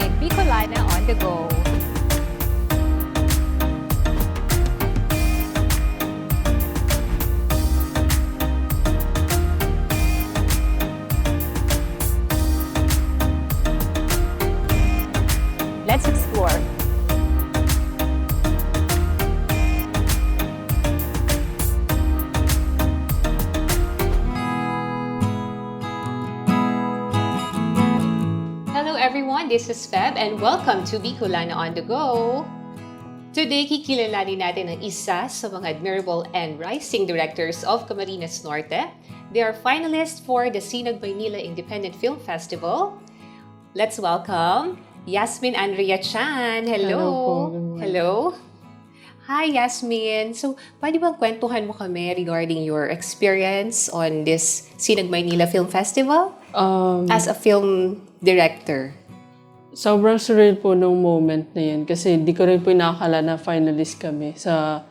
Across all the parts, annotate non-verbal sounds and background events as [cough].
with Bicolana on the go. And welcome to Bicolana on the Go. Today, kikilalanin natin ang isa sa mga admirable and rising directors of Camarines Norte. They are finalists for the Sinag Maynila Independent Film Festival. Let's welcome Yasmin Andrea Chan. Hello. Hello. Hello. Hi, Yasmin. So, pwede bang kwentuhan mo kami regarding your experience on this Sinag Maynila Film Festival Um, as a film director? Sobrang surreal po nung moment na yun kasi di ko rin po inakala na finalist kami sa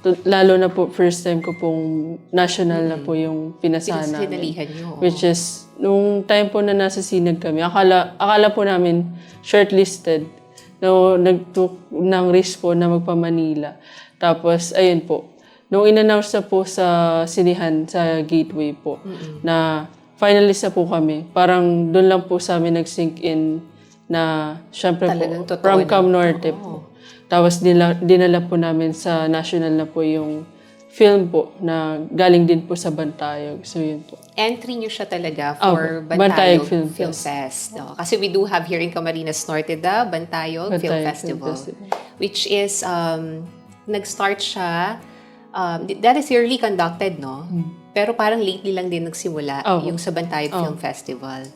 to- lalo na po first time ko pong national na po yung namin. Oo. Which is, nung time po na nasa sinag kami, akala, akala po namin shortlisted. No, nag-took ng risk po na magpa-Manila. Tapos, ayun po. Nung in-announce na po sa sinihan, sa gateway po, na finalist na po kami, parang doon lang po sa amin nag-sink in na, syempre Talagang po, from. Cam Norte po. Tapos dinala, dinala po namin sa national na po yung film po na galing din po sa Bantayog. So yun po. entry niyo siya talaga Oh, for Bantayog Bantayog, Film Film, Fest. No? Kasi we do have here in Camarines Norte the Bantayog, Film, Bantayog Film Festival, Festival. which is, um, nag-start siya, um, that is yearly conducted, no? Pero parang lately lang din nagsimula Hmm. Oh. yung sa Bantayog Film Festival.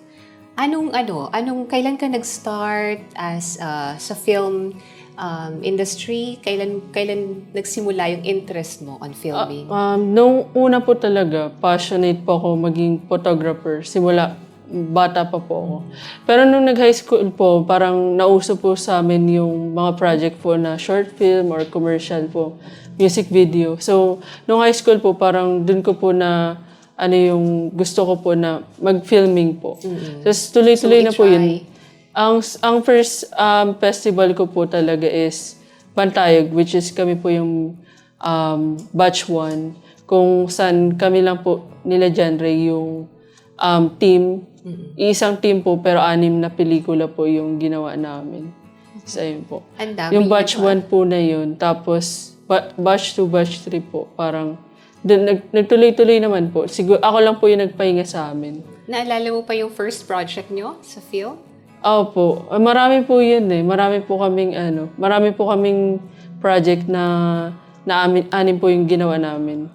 Anong ano, anong kailan ka nag-start as uh, sa film um, industry? Kailan kailan nagsimula yung interest mo on filming? Um, nung una po talaga, passionate po ako maging photographer. Simula, bata pa po ako. Pero nung nag-high school po, parang nauso po sa amin yung mga project po na short film or commercial po, music video. So, nung high school po, parang dun ko po na ano yung gusto ko po na mag-filming po. Tapos tuloy-tuloy So, na po i-try. yun. Ang, ang first um, festival ko po talaga is Bantayog, which is kami po yung um, batch 1, kung saan kami lang po nila genre yung um, team. Isang team po, pero anim na pelikula po yung ginawa namin. So, ayun po. Yung batch yun, ah. 1 po na yun. Tapos, ba- batch 2, batch 3 po, parang dun, nag, nagtuloy-tuloy naman po. Siguro, ako lang po yung nagpahinga sa amin. Naalala mo pa yung first project nyo sa film? Opo. Ah, Marami po yun eh. Marami po kaming ano, marami po kaming project na na amin, anim po yung ginawa namin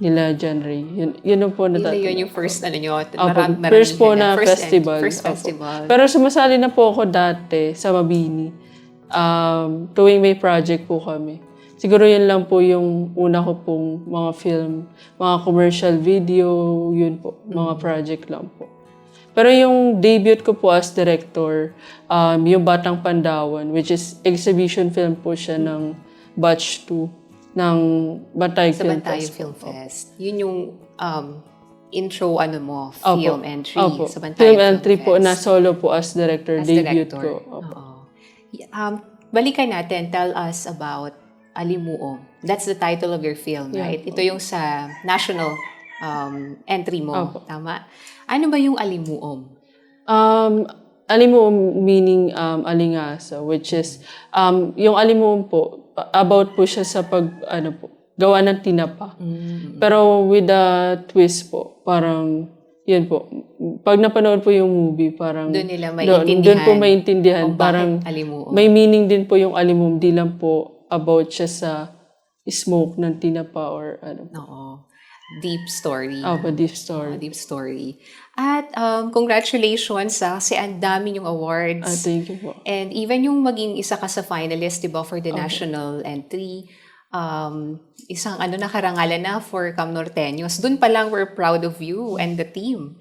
nila John Ray. Yun, yun po na Yun, yun yung first ano nyo. Opo, Maram, marami first po na First, festival. First Opo. festival. Pero sumasali na po ako dati sa Mabini. Um, tuwing may project po kami. Siguro yun lang po yung una ko pong mga film, mga commercial video, yun po, mga project lang po. Pero yung debut ko po as director, um, yung Batang Pandawan, which is exhibition film po siya ng batch 2 ng Bantay sa Film Bantayo Fest. Film Fest. Yun yung um, intro ano mo, Opo. film entry Opo. sa Bantayo Film Film, entry po Fest. na solo po as director, As debut director. ko. Opo. Um, balikan natin, tell us about Alimuo. That's the title of your film, Yeah. right? Ito yung sa national um, entry mo. Opo. Tama? Ano ba yung Alimuom? Um, alimuom meaning um, alingasa, which is, um, yung alimuom po, about po siya sa pag, ano po, gawa ng tinapa. Pero with a twist po, parang, yun po, pag napanood po yung movie, parang, Doon nila doon, maintindihan doon po maintindihan, kung parang, Alimuom. may meaning din po yung alimuom, di lang po about siya sa smoke ng tinapa or ano. Oo. Deep story. Oh, but deep Ah, story. deep story. At um, congratulations ah, kasi ang dami yung awards. Ah, thank you po. And even yung maging isa ka sa finalist, di ba, for the national entry, um, isang ano na karangalan na for Cam Norteños. Doon pa lang we're proud of you and the team.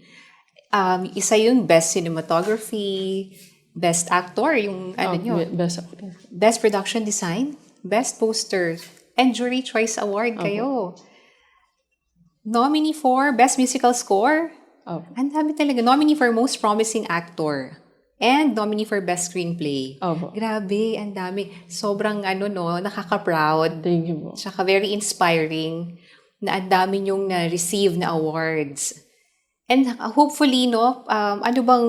Um, isa yung best cinematography, best actor, yung ano Oh, nyo, be- best actor. best production design, best poster, and jury choice award kayo. Nominee for best musical score. Oh, Ang dami talaga. Nominee for most promising actor. and nominee for Best Screenplay. Opo. Grabe, ang dami. Sobrang ano no, nakaka-proud. Thank you po. Tsaka very inspiring na ang dami niyong na-receive na awards. And hopefully, no, um, ano bang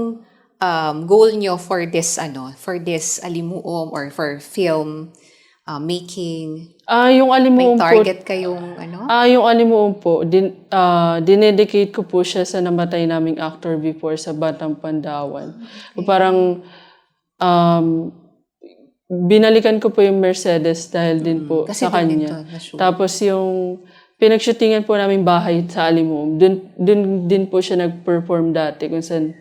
um, goal niyo for this, ano, for this alimuom or for film uh, making? Ah, yung May alimuong po, target kayong, ano? ah, yung alimuong po, din, ah, dinedicate ko po siya sa namatay naming actor before sa Batang Pandawan. Parang, um, binalikan ko po yung Mercedes dahil din po Kasi sa din kanya. ito, na-shoot. Tapos yung pinagshootingan po namin bahay sa Alimum, dun, dun din po siya nag-perform dati kung saan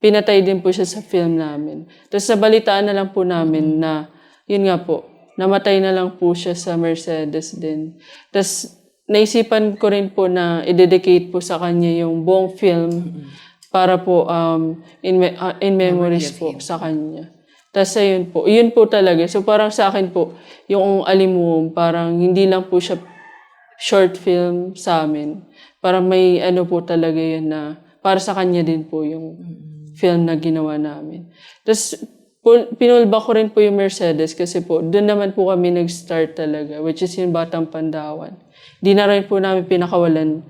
pinatay din po siya sa film namin. Tapos nabalitaan na lang po namin na, yun nga po, namatay na lang po siya sa Mercedes din. Tapos naisipan ko rin po na i-dedicate po sa kanya yung buong film para po um, in, me- ah, in memories po sa kanya. Tapos ayun po, yun po talaga. So parang sa akin po, yung Alimum, parang hindi lang po siya short film sa amin. Parang may ano po talaga yun na para sa kanya din po yung film na ginawa namin. Tapos pinulba ko rin po yung Mercedes kasi po doon naman po kami nag-start talaga which is yung Batang Pandawan. Di na rin po namin pinakawalan.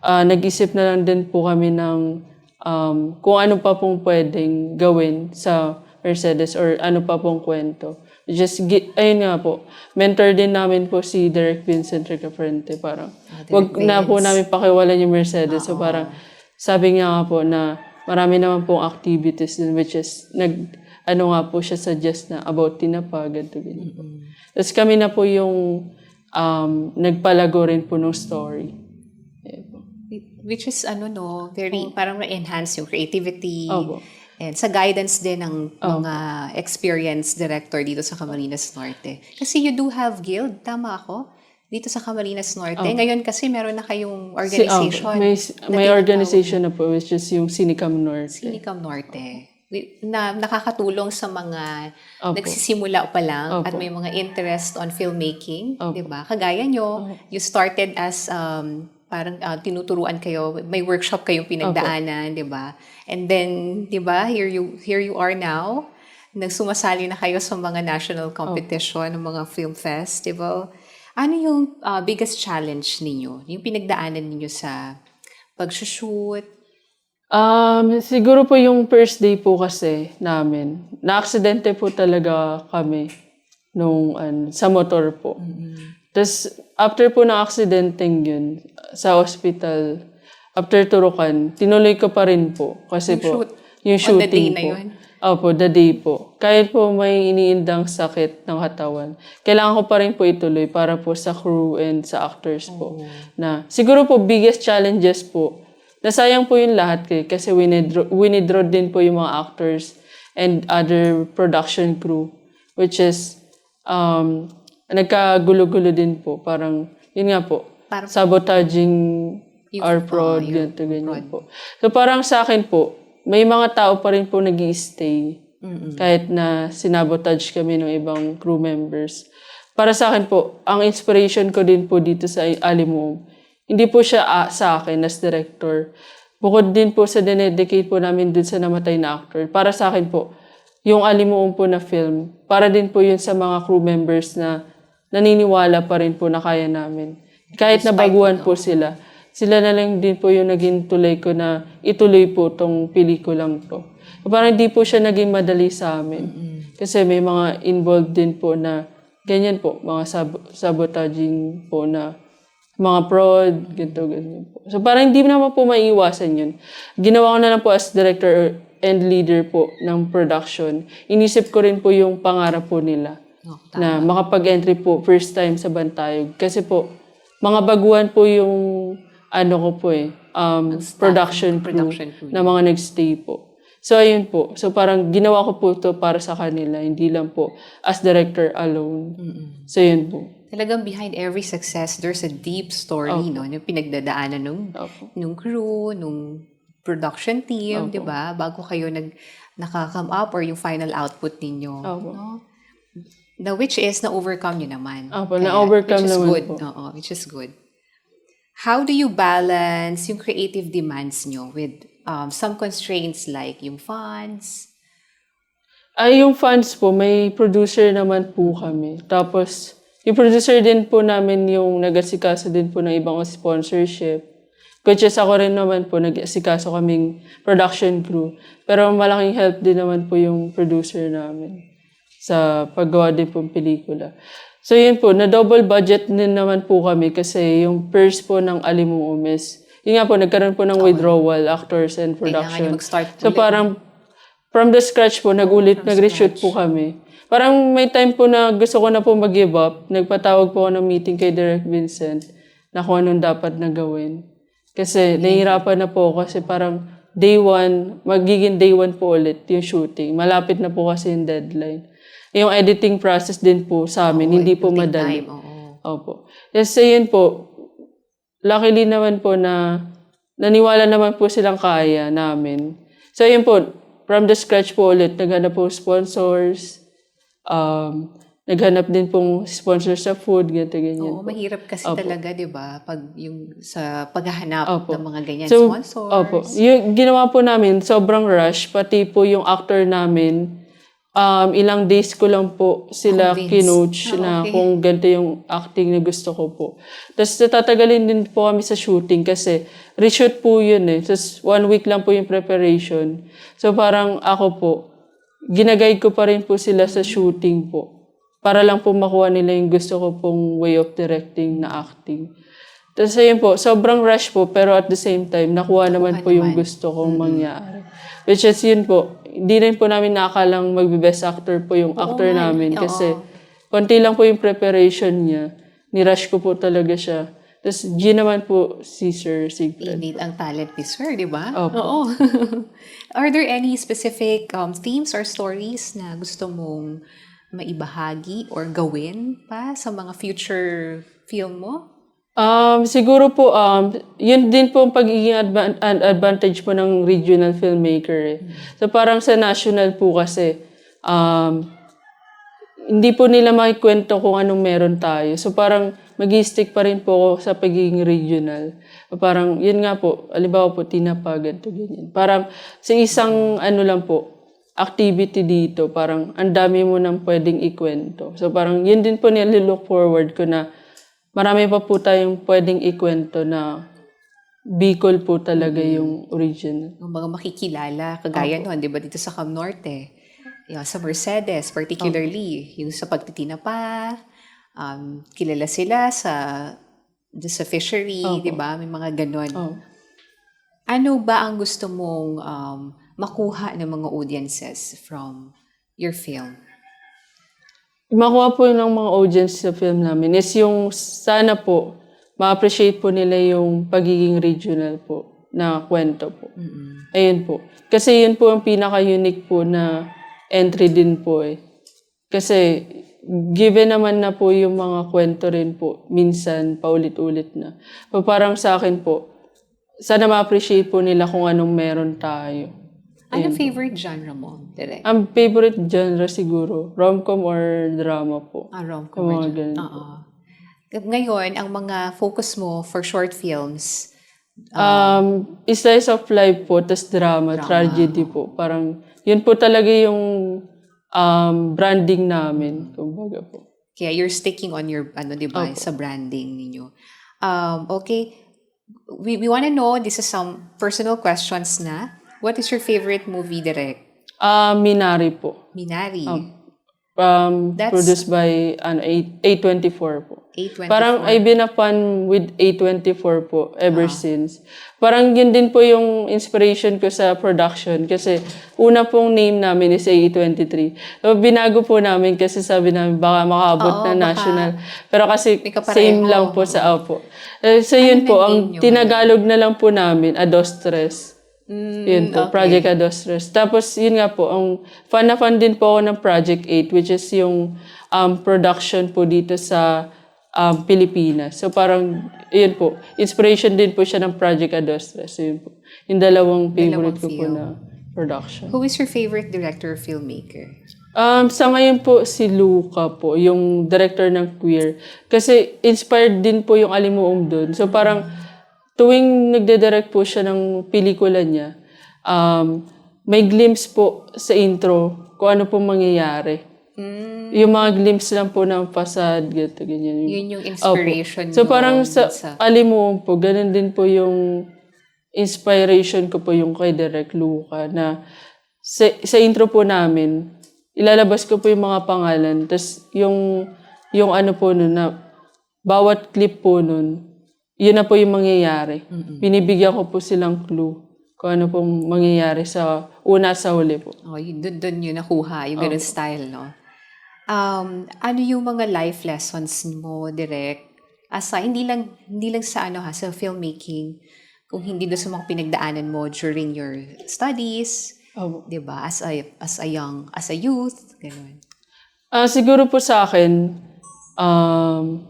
Ah, nag-isip na lang din po kami ng um, kung ano pa pong pwedeng gawin sa Mercedes or ano pa pong kwento. Just, ayun nga po, mentor din namin po si Derek Vincent Ricafrente. Parang, Ah, wag na po Vince. namin pakiwalan yung Mercedes. So parang, sabi niya nga po na marami naman pong activities which is, nag, ano nga po siya suggest na about tinapa, ganito, ganyan po. Tapos kami na po yung um, nagpalago rin po ng story. Which is, ano no, very, parang na-enhance yung creativity. Opo. And sa guidance din ng mga experienced director dito sa Camarines Norte. Kasi you do have guild, tama ako? Dito sa Camarines Norte. Ngayon kasi meron na kayong Si- organization. may, na may tinatawag organization na po which is yung Sinicam Norte. Sinicam Norte. Wi- Na nakakatulong sa mga Opo. nagsisimula pa lang at Opo. may mga interest on filmmaking, Opo. 'di ba? Kagaya nyo, you started as um, parang ah, tinuturuan kayo, may workshop kayong pinagdaanan, 'di ba? And then, 'di ba, here you here you are now. Nagsumasali na kayo sa mga national competition, ng mga film festival. Ano yung ah, biggest challenge ninyo? Yung pinagdaanan ninyo sa pag-shoot? Um, siguro po yung first day po kasi namin, na-aksidente po talaga kami nung an, sa motor po. Tapos, after po ng aksidenteng yun, sa hospital, after turukan, tinuloy ko pa rin po. Kasi Yung po, shoot. yung On the shooting day na po. yun? Opo, the day po. Kahit po may iniindang sakit ng katawan, kailangan ko pa rin po ituloy para po sa crew and sa actors po. Na, siguro po, biggest challenges po, nasayang po yung lahat eh, kasi winidraw, winidraw din po yung mga actors and other production crew, which is, um, nagkagulo-gulo din po. Parang, yun nga po, Parang- sabotaging Yung- our oh, prod, yung ganito, ganyan po. So parang sa akin po, may mga tao pa rin po nag stay kahit na sinabotage kami ng ibang crew members. Para sa akin po, ang inspiration ko din po dito sa Alimum, hindi po siya ah, sa akin as director. Bukod din po sa dinedicate po namin dun sa namatay na actor. Para sa akin po, yung Alimuum po na film, para din po yun sa mga crew members na naniniwala pa rin po na kaya namin. Kahit na baguhan po sila, sila na lang din po yung naging tulay ko na ituloy po tong pelikulang to. Parang hindi po siya naging madali sa amin. Kasi may mga involved din po na ganyan po, mga sab- sabotaging po na mga prod, ganito, ganyan po. So parang hindi naman po maiiwasan yun. Ginawa ko na lang po as director and leader po ng production. Inisip ko rin po yung pangarap po nila Oh, na makapag-entry po first time sa Bantayog. Kasi po, mga baguhan po yung ano ko po eh, um, production, crew, production crew. na mga nagstay po. So, ayun po. So, parang ginawa ko po to para sa kanila, hindi lang po as director alone. So, yun po. Talagang behind every success, there's a deep story, no? Yung pinagdadaanan nung, Opo. nung crew, nung production team, di ba? Bago kayo nag, nakaka-come up or yung final output ninyo. Opo. No? Na which is, na-overcome nyo naman. Opo, Kaya, na-overcome naman good. po. Oo, which is good. How do you balance yung creative demands nyo with um, some constraints like yung funds Ay, yung fans po, may producer naman po kami. Tapos, yung producer din po namin yung nag-asikaso din po ng ibang sponsorship. Which is ako rin naman po, nag-asikaso kaming production crew. Pero malaking help din naman po yung producer namin sa paggawa din po ng pelikula. So yun po, na double budget din naman po kami kasi yung purse po ng Alimuum is, yun nga po, nagkaroon po ng withdrawal, actors and production. So parang from the scratch po, nagulit, nag-reshoot po kami. Parang may time po na gusto ko na po mag-give up. Nagpatawag po ako ng meeting kay Direk Vincent na kung anong dapat na gawin. Kasi nahihirapan na po kasi parang day one, magiging day one po ulit yung shooting. Malapit na po kasi yung deadline. Yung editing process din po sa amin, hindi po madali. time, oo. Opo. Kasi yun po, luckily naman po na naniwala naman po silang kaya namin. So yun po, from the scratch po ulit, naghanap po sponsors, um, naghanap din pong sponsor sa food, ganito, ganyan. Oo, mahirap kasi talaga, di ba? Pag yung sa paghahanap Opo. ng mga ganyan So, sponsors. Opo. Yung ginawa po namin, sobrang rush, pati po yung actor namin, um, ilang days ko lang po sila Convince. kinoach na okay. kung ganito yung acting na gusto ko po. Tapos natatagalin din po kami sa shooting kasi reshoot po yun eh. Tapos one week lang po yung preparation. So parang ako po, ginaguide ko pa rin po sila sa shooting po. Para lang po makuha nila yung gusto ko pong way of directing na acting. Tapos ayun po, sobrang rush po, pero at the same time, nakuha naman po yung gusto kong mangyari. Which is yun po, hindi rin po namin nakalang magbe-best actor po yung actor namin kasi konti lang po yung preparation niya. Ni-rush ko po talaga siya. Tapos G naman po si Sir Sigfred. Init ang talent ni Sir, di ba? Opo. Oo. [laughs] Are there any specific um, themes or stories na gusto mong maibahagi or gawin pa sa mga future film mo? Um, siguro po, um, yun din po ang pagiging advan- ad- advantage po ng regional filmmaker. Eh. So parang sa national po kasi, um, hindi po nila makikwento kung anong meron tayo. So parang mag stick pa rin po ako sa pagiging regional. Parang, yun nga po, alimbawa po, tinapagad to ganyan. Parang sa isang ano lang po, activity dito, parang ang dami mo nang pwedeng ikwento. So parang yun din po nililook forward ko na marami pa po tayong pwedeng ikwento na Bicol po talaga yung original. Yung mga makikilala, kagaya nun, di ba, dito sa Cam Norte, yung sa Mercedes, particularly, yung sa pagtitinapa, um, kilala sila sa sa fishery, Opo. di ba? May mga ganon. Oh. Ano ba ang gusto mong um, makuha ng mga audiences from your film? Makuha po ng mga audience sa film namin is yung sana po, ma-appreciate po nila yung pagiging regional po na kwento po. Ayun po. Kasi yun po ang pinaka-unique po na entry din po eh. Kasi given naman na po yung mga kwento rin po, minsan paulit-ulit na. So parang sa akin po, sana ma-appreciate po nila kung anong meron tayo. Ano favorite genre mo, Direk? Ang favorite genre siguro, rom-com or drama po. Ah, rom-com. Yung mga or-. Oo. Ngayon, ang mga focus mo for short films, Um, slice of life po, tas drama, tragedy po. Parang, yun po talaga yung um, branding namin, kumbaga po. kaya you're sticking on your, ano, di ba, sa branding ninyo. Um, okay. We, we want to know, this is some personal questions na. What is your favorite movie, Direk? Ah, Minari po. Minari. Um, That's- produced by ano, A- A24 po. 824. Parang I've been a fan with A24 po Ah. ever since. Parang yun din po yung inspiration ko sa production kasi una pong name namin is A23. So, binago po namin kasi sabi namin baka makaabot Oo, na baka national. Pero kasi same lang po sa Apo. Eh, so yun po, name ang tinagalog na lang po namin, Adostres. Mm, Yun po, Project Adostres. Tapos, yun nga po, ang fan na fan din po ako ng Project 8, which is yung um, production po dito sa um, Pilipinas. So, parang, yun po, inspiration din po siya ng Project Adostres. So, yun po. Yung dalawang favorite ko po na production. Who is your favorite director or filmmaker? Um, sa ngayon po, si Luca po, yung director ng Queer. Kasi inspired din po yung Alimuum doon. So parang tuwing nagde-direct po siya ng pelikula niya, um, may glimpse po sa intro kung ano po mangyayari. Mm, Yung mga glimpse lang po ng facade, ganito, ganyan. yun yung inspiration So mo parang sa, sa alimuon po, ganun din po yung inspiration ko po yung kay Direk Luca na sa, sa intro po namin, ilalabas ko po yung mga pangalan. Tapos yung, yung ano po nun na bawat clip po nun, yun na po yung mangyayari. Binibigyan ko po silang clue kung ano pong mangyayari sa una sa huli po. Oh, yun, dun, dun yun nakuha, yung ganun style, no? Um, ano yung mga life lessons mo, direct? Asa, hindi lang, hindi lang sa ano ha, sa filmmaking, kung hindi doon sa mga pinagdaanan mo during your studies, Opo. 'di ba? As a as a young, as a youth, ganun. Ah, siguro po sa akin, um,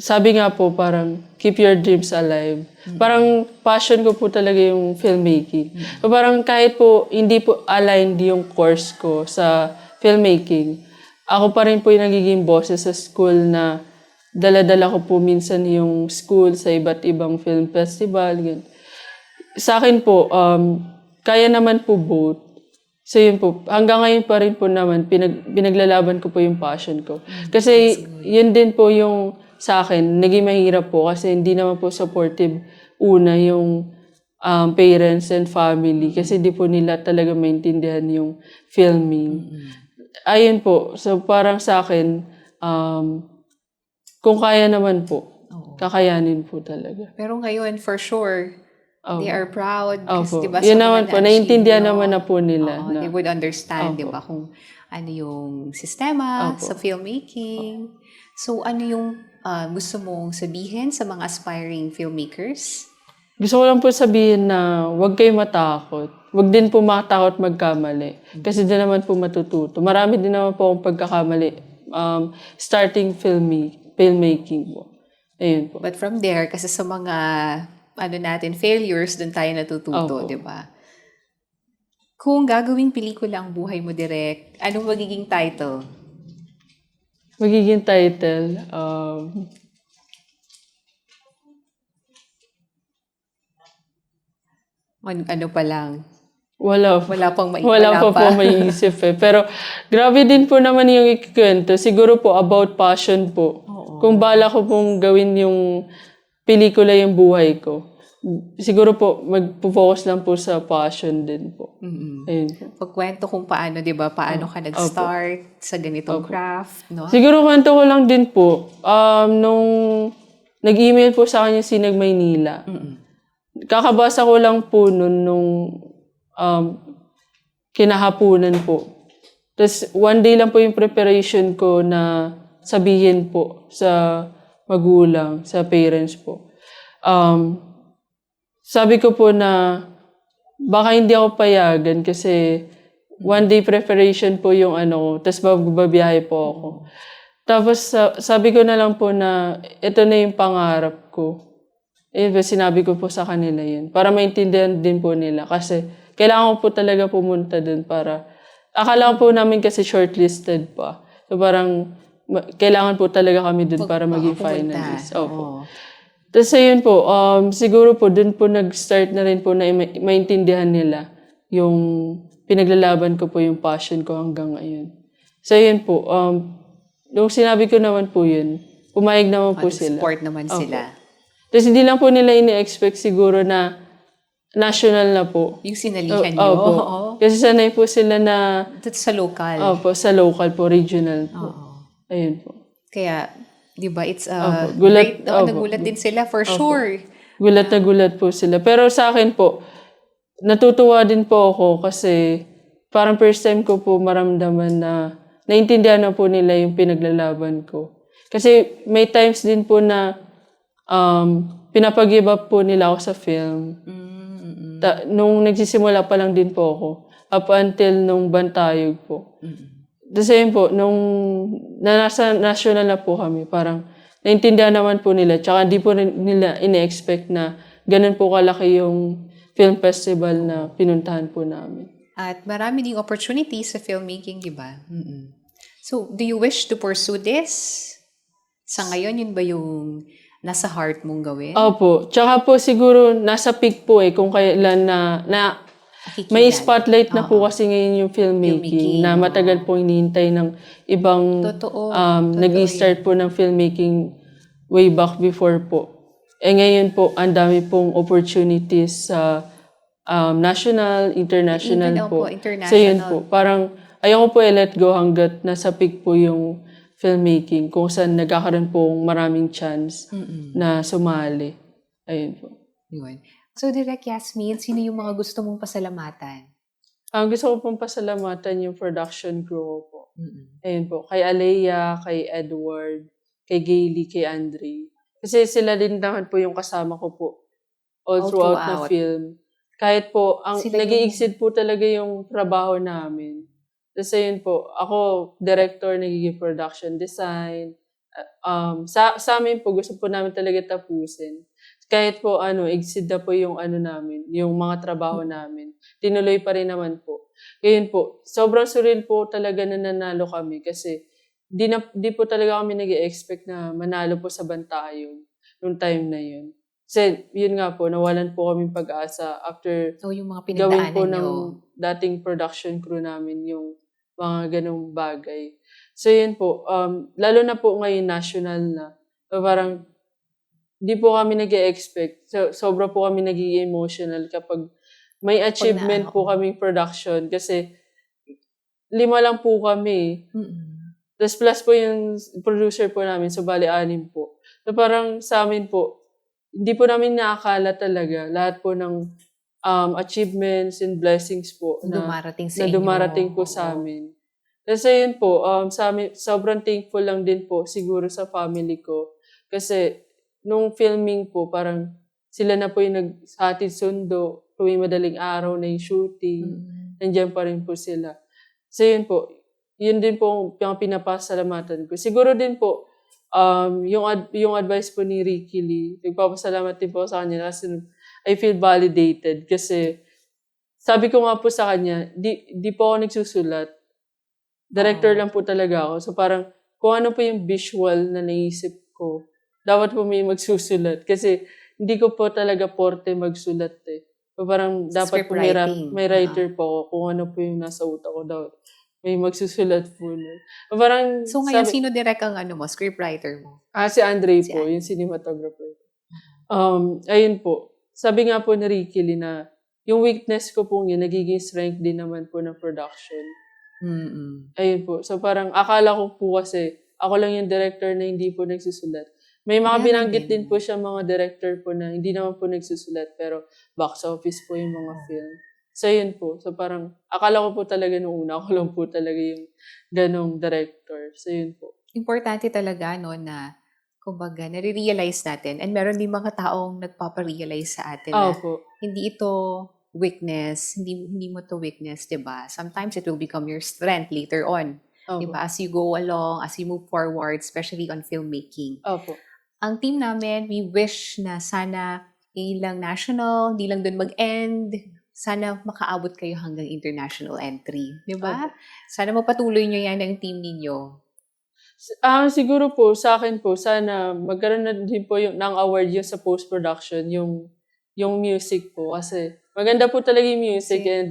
sabi nga po parang keep your dreams alive. Parang passion ko po talaga yung filmmaking. So, parang kahit po hindi po aligned yung course ko sa filmmaking, ako pa rin po yung nagiging boses sa school na dala-dala ko po minsan yung school sa iba't ibang film festival. Ganun. Sa akin po, um, kaya naman po both. So yun po, hanggang ngayon pa rin po naman, pinag, pinaglalaban ko po yung passion ko. Kasi yun din po yung sa akin, naging mahirap po kasi hindi naman po supportive una yung um, parents and family kasi di po nila talaga maintindihan yung filming. Ayun po, so parang sa akin, um, kung kaya naman po, Oo. kakayanin po talaga. Pero ngayon, for sure, Opo. they are proud. Opo. Kasi, diba, Yun naman po, naiintindihan naman na po nila. Na, they would understand, Opo. di ba, kung ano yung sistema Opo. sa filmmaking. So, ano yung ah, gusto mong sabihin sa mga aspiring filmmakers? Gusto ko lang po sabihin na huwag kayo matakot. Huwag din po matakot magkamali. Kasi din naman po matututo. Marami din naman po akong pagkakamali. Um, starting filmi, filmmaking po. Ayun po. But from there, kasi sa mga ano natin, failures, doon tayo natututo, di ba? Kung gagawing pelikula ang buhay mo direct, anong magiging title? Magiging title, um, An- ano pa lang? wala, Wala pang mai- wala, wala pa, po maiisip eh. Pero grabe din po naman yung ikikwento. Siguro po about passion po. Oo. Kung bala ko pong gawin yung pelikula yung buhay ko, siguro po magpo-focus lang po sa passion din po. Mm-mm. Ayun po. Pagkwento kung paano, di ba? Paano ka nag-start sa ganitong craft, no? Siguro kwento ko lang din po, um, nung nag-email po sa akin yung Sinag Maynila, Mm-mm. Kakabasa ko lang po nun nung um, kinahapunan po. Tapos one day lang po yung preparation ko na sabihin po sa magulang, sa parents po. Um, sabi ko po na baka hindi ako payagan kasi one day preparation po yung ano tapos babiyahe po ako. Tapos sa- sabi ko na lang po na ito na yung pangarap ko. Eh, sinabi ko po sa kanila yun. Para maintindihan din po nila. Kasi kailangan ko po talaga pumunta dun para... Akala ko po namin kasi shortlisted pa. So parang kailangan po talaga kami dun para maging Oo, pumunta. finalist. Opo. Oo. Tapos ayun po, um, siguro po dun po nag-start na rin po na ma- maintindihan nila yung pinaglalaban ko po yung passion ko hanggang ngayon. So ayun po, um, nung sinabi ko naman po yun, pumayag naman po sila. Support naman sila. Tapos hindi lang po nila ini-expect siguro na national na po. Yung sinalihan O- nyo. opo. Oo. Kasi sanay po sila na, Dito sa local. opo, sa local po, regional po. Oo. Ayun po. Kaya, di ba, it's a Opo. Gulat- great, oo, opo. nagulat din sila for sure. Gulat na gulat po sila. Pero sa akin po, natutuwa din po ako kasi parang first time ko po maramdaman na naintindihan na po nila yung pinaglalaban ko. Kasi may times din po na um, pinapag-give up po nila ako sa film. Mm-mm. Ta- nung nagsisimula pa lang din po ako, up until nung bantayog po. The same po, nung na nasa national na po kami, parang naintindihan naman po nila. Tsaka di po nila ine-expect na ganun po kalaki yung film festival na pinuntahan po namin. At marami ding opportunities sa filmmaking, di ba? Mm-mm. So, do you wish to pursue this? Sa ngayon, yun ba yung nasa heart mong gawin? Opo. Tsaka po siguro nasa peak po eh kung kailan na, na Kikilan. May spotlight na po Oo. kasi ngayon yung filmmaking, Filmmaking, na matagal po hinihintay ng ibang Totoo. um, Totoo nag-start po ng filmmaking way back before po. Eh ngayon po, ang dami pong opportunities sa um, national, international Even, po. international. So yun po, parang ayoko po i-let go hanggat nasa peak po yung filmmaking kung saan nagkakaroon po maraming chance Mm-mm. na sumali. Ayun po. Yun. So, Direk Yasmin, sino yung mga gusto mong pasalamatan? Ang gusto ko pong pasalamatan yung production crew po. Mm-mm. Ayun po, kay Alea, kay Edward, kay Gailey, kay Andre. Kasi sila din naman po yung kasama ko po all, All throughout, na throughout. film. Kahit po, ang Sila yung- nag-i-exceed po talaga yung trabaho namin. Tapos ayun po, ako, director, nagiging production design. Um, sa, sa amin po, gusto po namin talaga tapusin. Kahit po, ano, exceed na po yung ano namin, yung mga trabaho namin. Tinuloy pa rin naman po. Ayun po, sobrang surreal po talaga na nanalo kami kasi di, na, di po talaga kami nag expect na manalo po sa Bantayog nung time na yun. Kasi yun nga po, nawalan po kami pag-asa after So, yung mga gawin po nyo. ng dating production crew namin yung mga ganong bagay. So yun po, um, lalo na po ngayon national na, so parang di po kami nag expect so, sobra po kami nagiging emotional kapag may achievement po kaming production kasi lima lang po kami. Mm-mm. Tapos plus po yung producer po namin, so bali anim po. So parang sa amin po, hindi po namin nakakala talaga lahat po ng um, achievements and blessings po na, dumarating sa na inyo. dumarating po sa amin. Kasi yun po, um, sa amin, sobrang thankful lang din po siguro sa family ko. Kasi nung filming po, parang sila na po yung naghatid sundo tuwing madaling araw na yung shooting Mm. nandiyan pa rin po sila. So yun po, yun din po ang pinapasalamatan ko. Siguro din po, um, yung, ad- yung advice po ni Ricky Lee, nagpapasalamat din po sa kanya kasi I feel validated kasi sabi ko nga po sa kanya, di, di po ako nagsusulat. Director Oo. lang po talaga ako. So parang kung ano po yung visual na naisip ko, dapat po may magsusulat. Kasi hindi ko po talaga porte magsulat eh. So parang dapat po may, rap- may writer po ako kung ano po yung nasa utak ko daw. May magsusulat po. No? So parang So, ngayon, sabi- sino direct ang ano mo, scriptwriter mo? Ah, si Andre Si po, Andre. yung cinematographer. Um, ayun po. Sabi nga po ni Ricky Lee na yung weakness ko po yun, nagiging strength din naman po ng production. Mm-mm. Ayun po. So parang akala ko po kasi ako lang yung director na hindi po nagsusulat. May mga Meron binanggit din. din po siya mga director po na hindi naman po nagsusulat pero box office po yung mga film. So yun po. So parang akala ko po talaga nung una, ako lang po talaga yung ganong director. So yun po. Importante talaga, no, na kumbaga, nare-realize natin and meron din mga taong nagpaparealize sa atin Ah, na po. hindi ito weakness, hindi hindi mo to weakness, 'di ba? Sometimes it will become your strength later on, 'di Opo. ba? As you go along, as you move forward, especially on filmmaking. Opo. Ang team namin, we wish na sana hindi lang national, hindi lang dun mag-end. Sana makaabot kayo hanggang international entry, 'di ba? Sana mapatuloy nyo yan ng team ninyo. Ah, siguro po sa akin po sana magkaroon na din po yung ng award yung sa post-production, yung yung music po kasi maganda po talaga yung music Music. and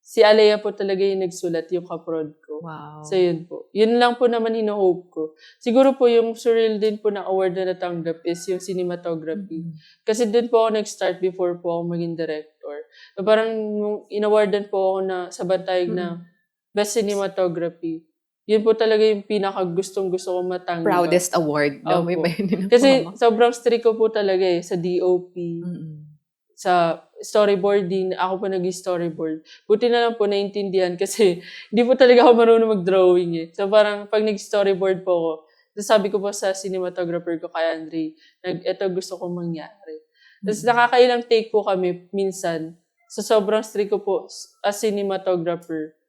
si Alea po talaga yung nagsulat yung kaprod ko. Wow. So yun po. Yun lang po naman hino-hope ko. Siguro po yung surreal din po na award na natanggap is yung cinematography. Mm. Kasi doon po ako nag-start before po ako maging director. So parang in-awardan po ako na sa Bantayog na Best Cinematography, yun po talaga yung pinaka gustong gusto ko matanggap. Proudest award. No? May ba yun? Kasi sobrang strict ko po talaga eh, sa DOP, Mm-mm. sa storyboarding, ako po nag-storyboard. Buti na lang po naintindihan kasi [laughs] hindi po talaga ako marunong mag-drawing eh. So parang pag nag-storyboard po ako, so sabi ko po sa cinematographer ko kay Andre, nag, ito gusto kong mangyari. Tapos nakakailang take po kami minsan. So sobrang strict ko po as cinematographer.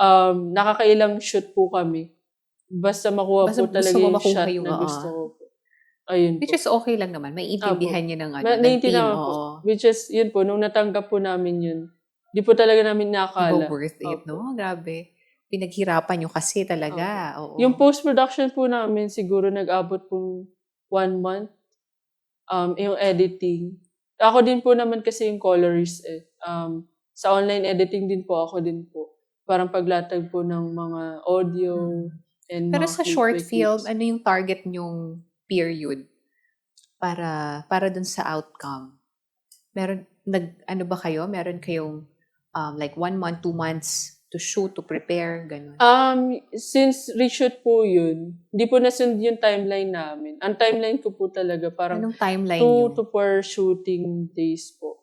Um, nakakailang shoot po kami. Basta makuha Basta po talaga mo yung makuha shot yung, na oo. gusto ko po. Ayun po. Which is okay lang naman. May intindihan niya ng, ano, Ma- ng team. naiintindihan po. Oo. Which is, yun po, nung natanggap po namin yun, di po talaga namin nakakala. worth it, Opo. no? Grabe. Pinaghirapan nyo kasi talaga. Oo. Yung post-production po namin, siguro nag-abot po one month. Um, yung editing. Ako din po naman kasi yung colorist eh. Um, sa online editing din po ako din po. Parang paglatag po ng mga audio and Pero mga sa short by film, clips. ano yung target nyong period para para dun sa outcome? Meron nag ano ba kayo? Meron kayong um, like one month, two months to shoot, to prepare, ganun. Um, since reshoot po yun, hindi po nasund yung timeline namin. Ang timeline ko po talaga parang Anong timeline two nyo? to four shooting days po.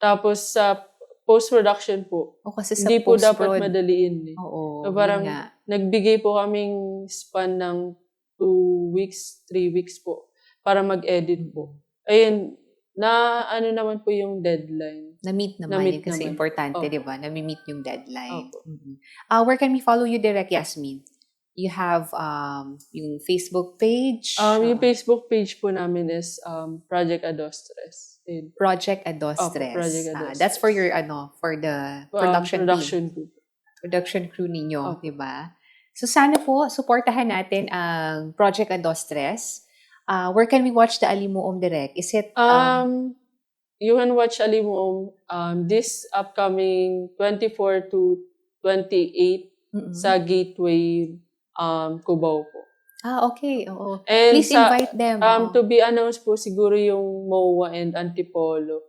Tapos sa post-production po, O kasi sa hindi po dapat madaliin eh. Oo, So, parang nga. nagbigay po kaming span ng two weeks, three weeks po para mag-edit po. Ayun, na ano naman po yung deadline. Na-meet naman Na-meet yun kasi naman. importante, Opo. di ba? Na-meet yung deadline. Mhm. Uh, where can we follow you direct, Yasmin? You have um, yung Facebook page, Um, yung Facebook page po namin is um, Project Adostres. Ayun. Project Adostres. Opo, Project Ah, Adostres. that's for your ano, for the Um, production team. production group. production crew ninyo, Opo. di ba? So sana po, supportahan natin ang Project Adostres. Uh, where can we watch the Alimuom Direct? Is it, um, Um, you can watch Alimuom um, this upcoming 24 to 28 mm-mm. sa Gateway um, Cubao po. Ah, okay. Oo. And Please sa, invite them. um, to be announced po siguro yung MOA and Antipolo.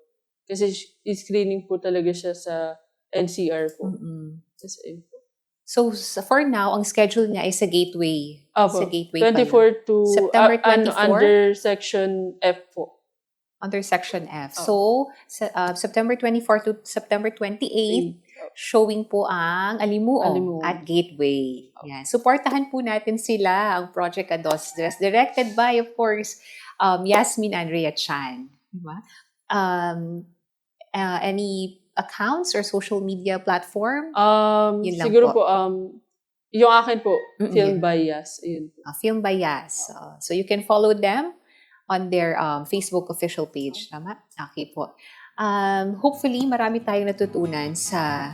Kasi screening po talaga siya sa NCR po. It po. So, for now, ang schedule niya ay sa Gateway. Opo. Sa Gateway pa lang. 24 to September uh, ano, 24? under section F po. Under Section F. Oh. So, uh, September 24 to September 28, showing po ang Alimuong Alimuong. at Gateway. Yan. Supportahan po natin sila, ang Project Adostres, directed by, of course, um, Yasmin Andrea Chan. Diba? Um, uh, any accounts or social media platform? Um, Yun lang siguro po. po, um, yung akin po, Mm-mm. film bias. Ayun po. uh, Film Bias. Uh, so you can follow them on their um, Facebook official page. Tama? Okay po. Um, hopefully, marami tayong natutunan sa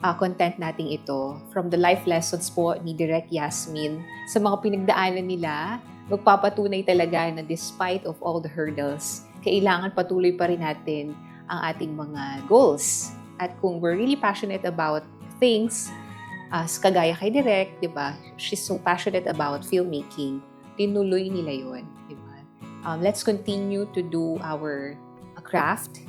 uh, content nating ito. From the life lessons po ni Direk Yasmin sa mga pinagdaanan nila, magpapatunay talaga na despite of all the hurdles, kailangan patuloy pa rin natin ang ating mga goals. At kung we're really passionate about things, as kagaya kay Direk, di ba? She's so passionate about filmmaking. Tinuloy nila yun, di ba? Um, let's continue to do our uh, craft,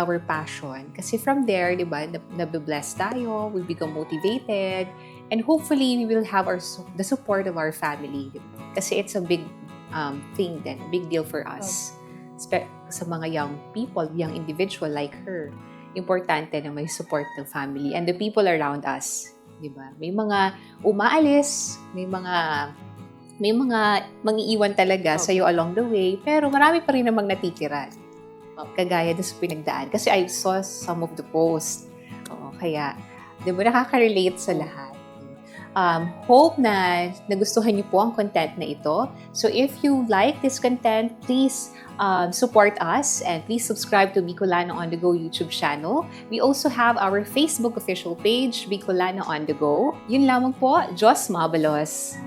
our passion. Kasi from there, di ba, nab- nabibless tayo, we become motivated, and hopefully, we will have our the support of our family. Kasi it's a big um, thing then, big deal for us. Spe- sa mga young people, young individual like her, importante na may support ng family and the people around us. Di ba? May mga umaalis, may mga may mga mangiiwan talaga Opo. sa iyo along the way, pero marami pa rin namang natitira. Kagaya doon sa pinagdaan. Kasi I saw some of the posts. Oo, kaya, di ba, nakaka-relate sa lahat. Um, hope na nagustuhan niyo po ang content na ito. So if you like this content, please um, support us and please subscribe to Bicolano on the Go YouTube channel. We also have our Facebook official page, Bicolano on the Go. Yun lamang po, Diyos Mabalos!